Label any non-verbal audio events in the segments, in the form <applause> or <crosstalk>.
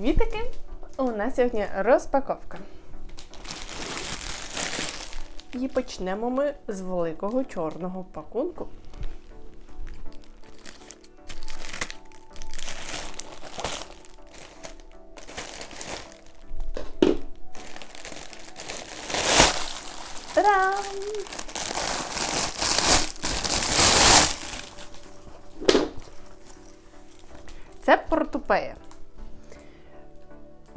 Вітики! У нас сьогодні розпаковка. І почнемо ми з великого чорного пакунку.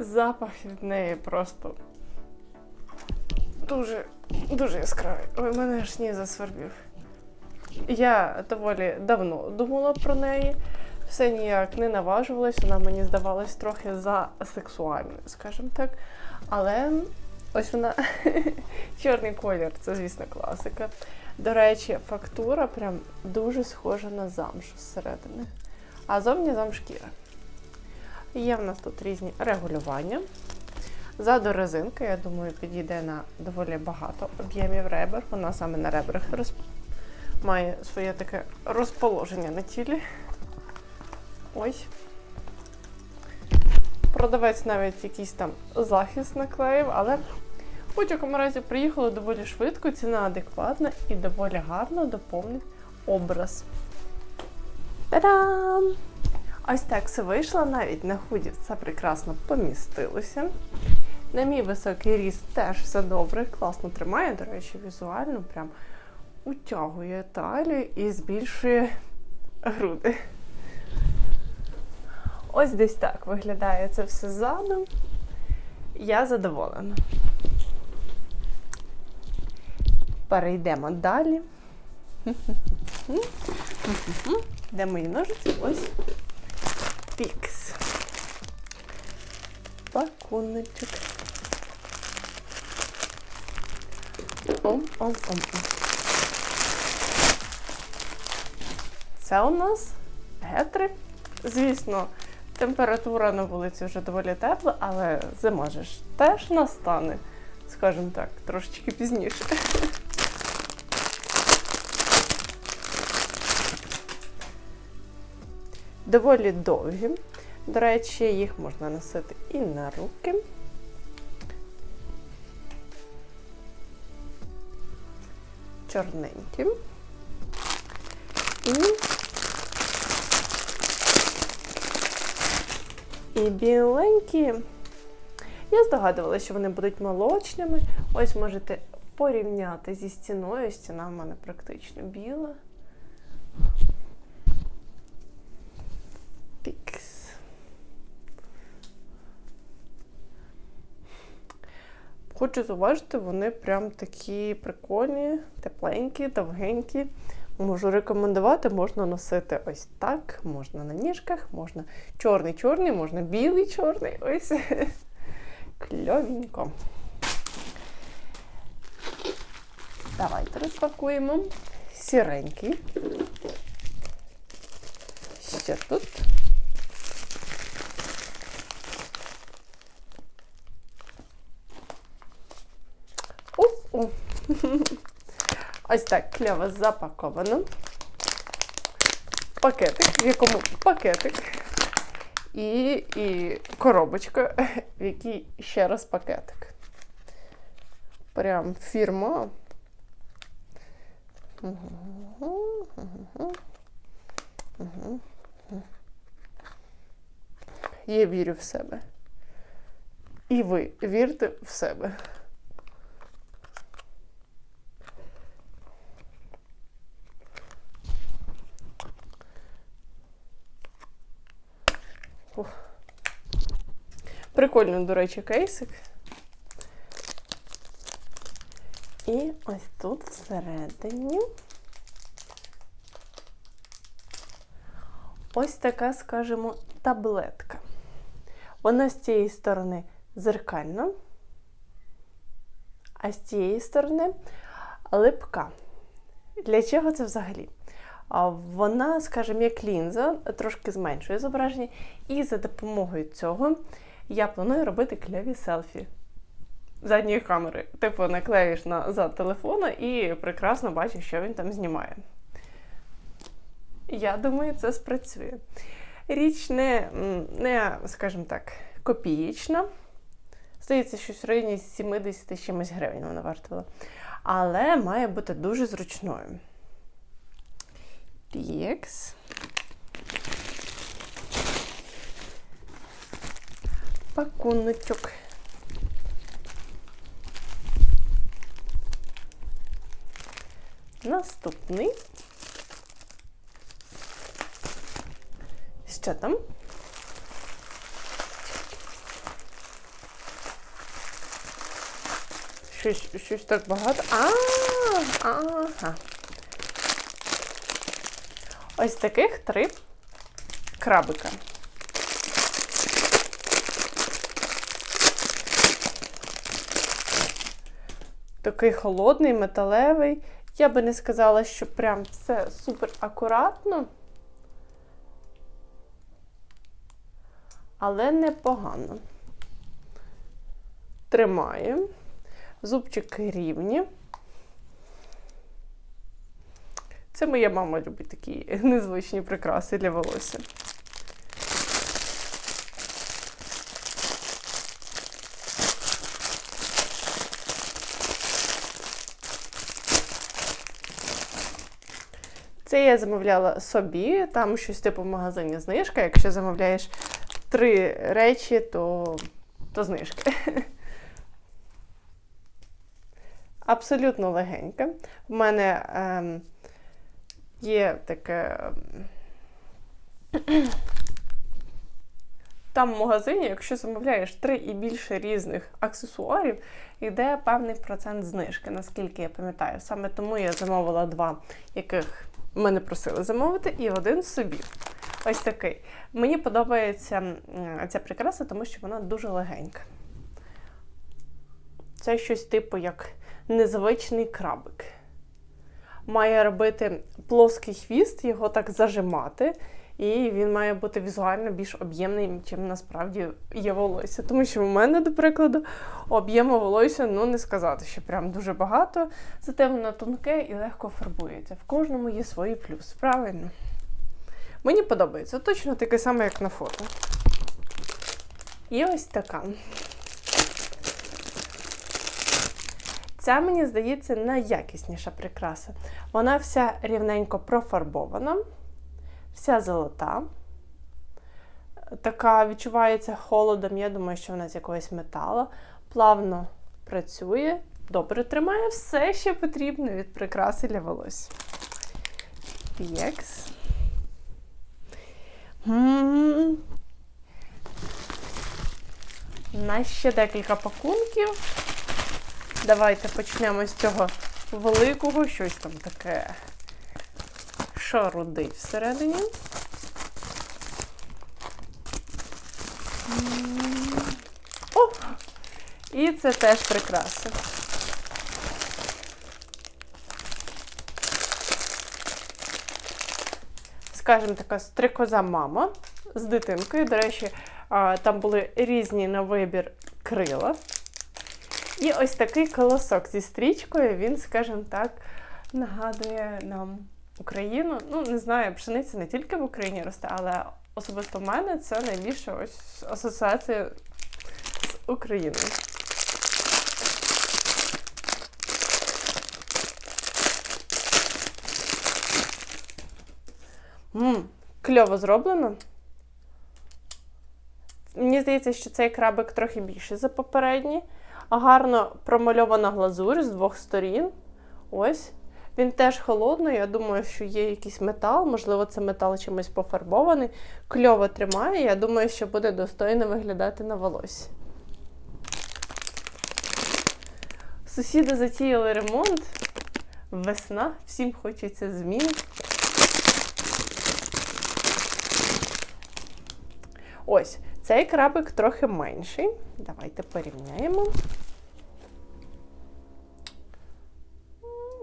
Запах від неї просто дуже, дуже яскравий. Ой, мене аж ні засвербів. Я доволі давно думала про неї. Все ніяк не наважувалась, вона мені здавалась трохи за сексуальною, скажімо так. Але ось вона <laughs> чорний колір, це, звісно, класика. До речі, фактура прям дуже схожа на замшу зсередини. А зовні замшкіра. Є в нас тут різні регулювання. Ззаду резинка, я думаю, підійде на доволі багато об'ємів ребер. Вона саме на ребрах роз... має своє таке розположення на тілі. Ось. Продавець навіть якийсь там захист наклеїв, але в будь-якому разі приїхало доволі швидко, ціна адекватна і доволі гарно доповнить образ. Та-дам! Ось так все вийшло, навіть на худі все прекрасно помістилося. На мій високий ріст теж все добре, класно тримає, до речі, візуально прям утягує талію і збільшує груди. Ось десь так виглядає це все ззаду. Я задоволена. Перейдемо далі. Де мої ножиці? Ось. Пікс. Пакуночок. Ом-ом-ом. Це у нас гетри. Звісно, температура на вулиці вже доволі тепла, але зима ж теж настане, скажімо так, трошечки пізніше. Доволі довгі. До речі, їх можна носити і на руки. Чорненькі. І І біленькі. Я здогадувалася, що вони будуть молочними. Ось можете порівняти зі стіною. Стіна в мене практично біла. Пікс. Хочу зауважити, вони прям такі прикольні, тепленькі, довгенькі. Можу рекомендувати, можна носити ось так, можна на ніжках, можна чорний-чорний, можна білий-чорний. Ось <laughs> кльовенько. Давайте розпакуємо сіренький. Ще тут. Ось так кльово запаковано. Пакетик, в якому пакетик. І і коробочка, в якій ще раз пакетик. Прям фірма. Я вірю в себе. І ви вірте в себе. Ух. Прикольно, до речі, кейсик. І ось тут всередині. Ось така, скажімо, таблетка. Вона з цієї сторони зеркальна, а з цієї сторони липка. Для чого це взагалі? Вона, скажімо, як лінза, трошки зменшує зображення, і за допомогою цього я планую робити кльові селфі задньої камери. Типу, наклеїш на зад телефона і прекрасно бачиш, що він там знімає. Я думаю, це спрацює. Річ не, не скажімо так, копієчна. Здається, щось в районі 70 з чимось гривень вона вартувала. Але має бути дуже зручною. Тікс. Пакуночок. Наступний. Що там? Щось, щось так багато. А, ага. Ось таких три крабика. Такий холодний, металевий. Я би не сказала, що прям все супер акуратно. Але непогано. Тримаємо. Зубчики рівні. Це моя мама любить такі незвичні прикраси для волосся. Це я замовляла собі, там щось типу в магазині знижка. Якщо замовляєш три речі, то, то знижка. Абсолютно легенька. В мене ем, є таке. ем, <clears throat> Там в магазині, якщо замовляєш три і більше різних аксесуарів, йде певний процент знижки, наскільки я пам'ятаю. Саме тому я замовила два, яких мене просили замовити, і один собі. Ось такий. Мені подобається ця прикраса, тому що вона дуже легенька. Це щось типу як незвичний крабик. Має робити плоский хвіст, його так зажимати, і він має бути візуально більш об'ємний, ніж насправді є волосся. Тому що в мене, до прикладу, об'єму волосся, ну не сказати, що прям дуже багато, зате воно тонке і легко фарбується. В кожному є свої плюси, правильно? Мені подобається, точно таке саме, як на фото. І ось така. Ця, мені здається, найякісніша прикраса. Вона вся рівненько профарбована, вся золота. Така відчувається холодом. Я думаю, що вона з якогось металу. Плавно працює, добре тримає все, що потрібно від прикраси для волосся. П'єкс. М. У нас ще декілька пакунків. Давайте почнемо з цього великого, щось там таке шарудить всередині. О! І це теж прикраса. Скажімо, така стрикоза мама з дитинкою. До речі, там були різні на вибір крила. І ось такий колосок зі стрічкою, він, скажімо так, нагадує нам Україну. Ну, не знаю, пшениця не тільки в Україні росте, але особисто в мене це найбільша ось асоціація з Україною. Мм, кльово зроблено. Мені здається, що цей крабик трохи більший за попередній. Гарно промальована глазурь з двох сторін. Ось. Він теж холодний. Я думаю, що є якийсь метал, можливо, це метал чимось пофарбований. Кльово тримає. Я думаю, що буде достойно виглядати на волосі. Сусіди затіяли ремонт. Весна, всім хочеться змін. Ось, цей крабик трохи менший. Давайте порівняємо.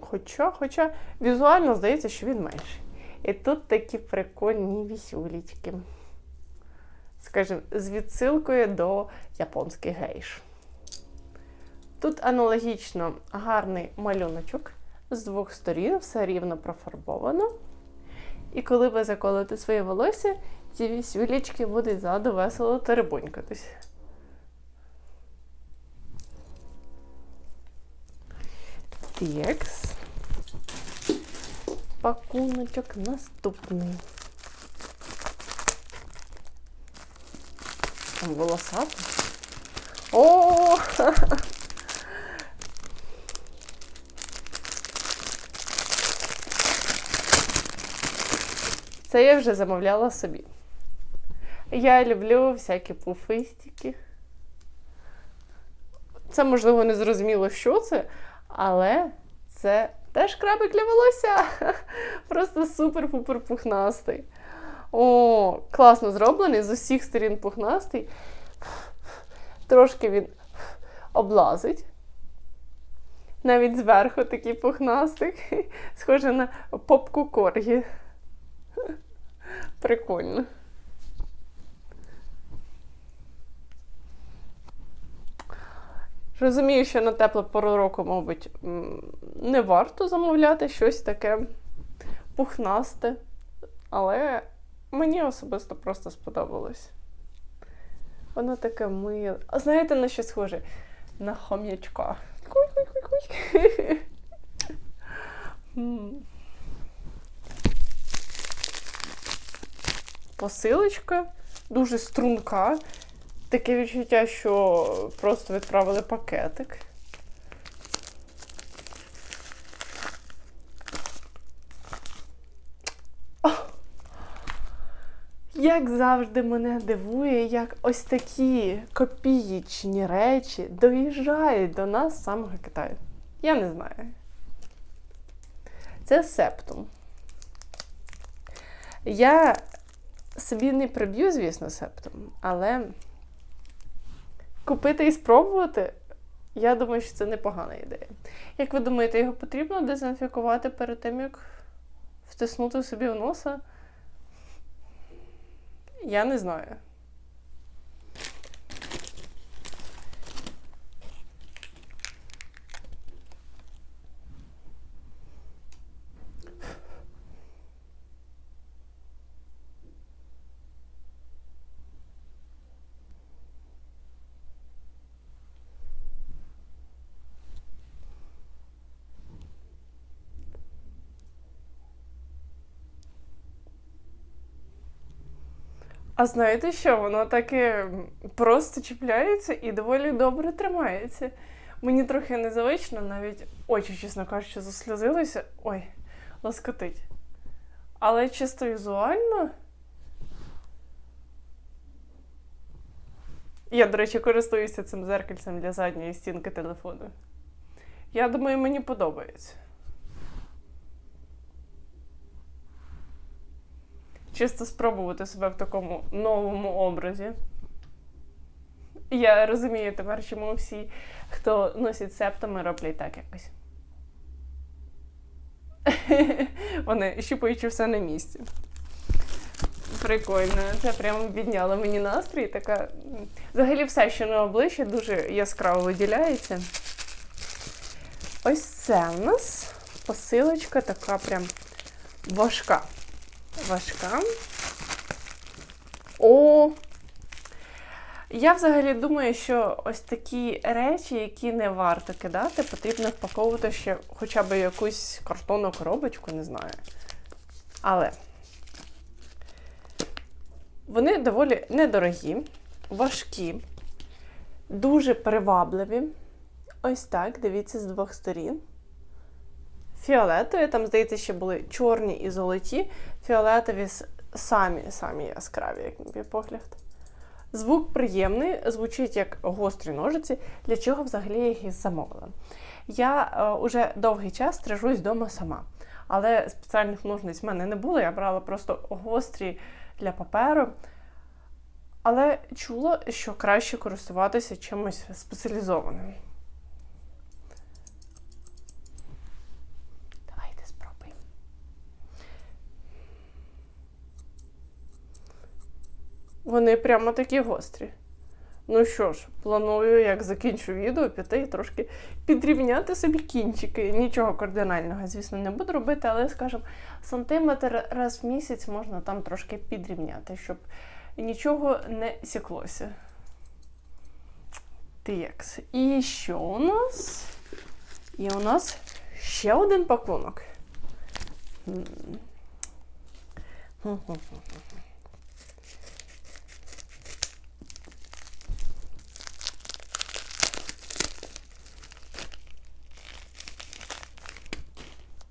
Хоча, хоча візуально здається, що він менший. І тут такі прикольні вісюлічки. Скажімо, з відсилкою до японських гейш. Тут аналогічно гарний малюночок з двох сторін, все рівно профарбовано. І коли ви заколите своє волосся, ці вісюлічки будуть ззаду весело теребонькатись. Текс. Пакуночок наступний. Там волосатий. О! Це я вже замовляла собі. Я люблю всякі пуфистики. Це, можливо, не зрозуміло, що це, але це теж крабик для волосся. <laughs> Просто супер-пупер пухнастий. О, класно зроблений, з усіх сторін пухнастий. Трошки він облазить. Навіть зверху такий пухнастик. <laughs> Схоже на попку коргі. <laughs> Прикольно. Розумію, що на теплу пору року, мабуть, не варто замовляти щось таке пухнасте, але мені особисто просто сподобалось. Воно таке миле. А знаєте, на що схоже? На хом'ячка. Посилочка дуже струнка. Таке відчуття, що просто відправили пакетик. Як завжди мене дивує, як ось такі копієчні речі доїжджають до нас з самого Китаю. Я не знаю. Це септум. Я собі не приб'ю, звісно, септум, але купити і спробувати, я думаю, що це непогана ідея. Як ви думаєте, його потрібно дезінфікувати перед тим, як втиснути собі в носа? Я не знаю. А знаєте що? Воно таке просто чіпляється і доволі добре тримається. Мені трохи незвично, навіть очі, чесно кажучи, засльозилися. Ой, лоскотить. Але чисто візуально. Я, до речі, користуюся цим зеркальцем для задньої стінки телефону. Я думаю, мені подобається. Чисто спробувати себе в такому новому образі. Я розумію тепер, чому всі, хто носить септами, роблять так якось. <laughs> Вони щупаючи все на місці. Прикольно, це прямо підняло мені настрій. Така... Взагалі все, що на обличчі, дуже яскраво виділяється. Ось це в нас посилочка така прям важка важка. О! Я взагалі думаю, що ось такі речі, які не варто кидати, потрібно впаковувати ще хоча б якусь картонну коробочку, не знаю. Але вони доволі недорогі, важкі, дуже привабливі. Ось так, дивіться, з двох сторін фіолетові. Там, здається, ще були чорні і золоті. Фіолетові самі самі яскраві, як мій погляд. Звук приємний, звучить як гострі ножиці, для чого взагалі я їх замовила. Я е, уже довгий час стрижусь вдома сама, але спеціальних ножниць в мене не було, я брала просто гострі для паперу. Але чула, що краще користуватися чимось спеціалізованим. Вони прямо такі гострі. Ну що ж, планую, як закінчу відео, піти і трошки підрівняти собі кінчики. Нічого кардинального, звісно, не буду робити, але, скажімо, сантиметр раз в місяць можна там трошки підрівняти, щоб нічого не сіклося. Текс. І що у нас? І у нас ще один пакунок.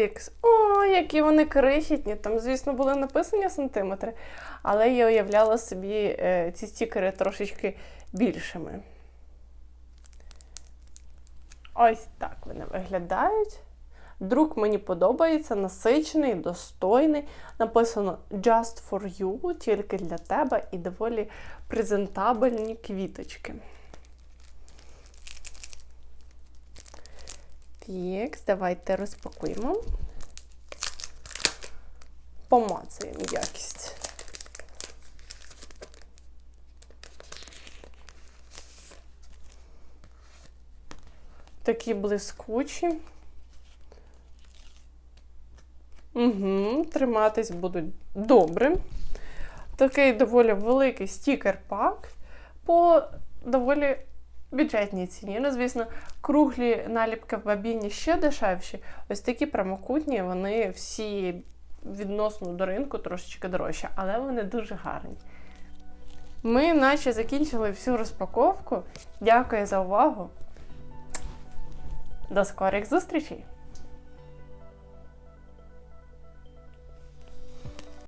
М. О, які вони крихітні. Там, звісно, були написані сантиметри, але я уявляла собі е, ці стікери трошечки більшими. Ось так вони виглядають. Друк мені подобається, насичений, достойний. Написано Just for you, тільки для тебе, і доволі презентабельні квіточки. Так, давайте розпакуємо. Помацаємо якість. Такі блискучі. Угу, триматись будуть добре. Такий доволі великий стікер-пак по доволі бюджетній ціні. Ну, звісно, круглі наліпки в бабіні ще дешевші. Ось такі прямокутні, вони всі відносно до ринку трошечки дорожчі, але вони дуже гарні. Ми наче закінчили всю розпаковку. Дякую за увагу. До скорих зустрічей!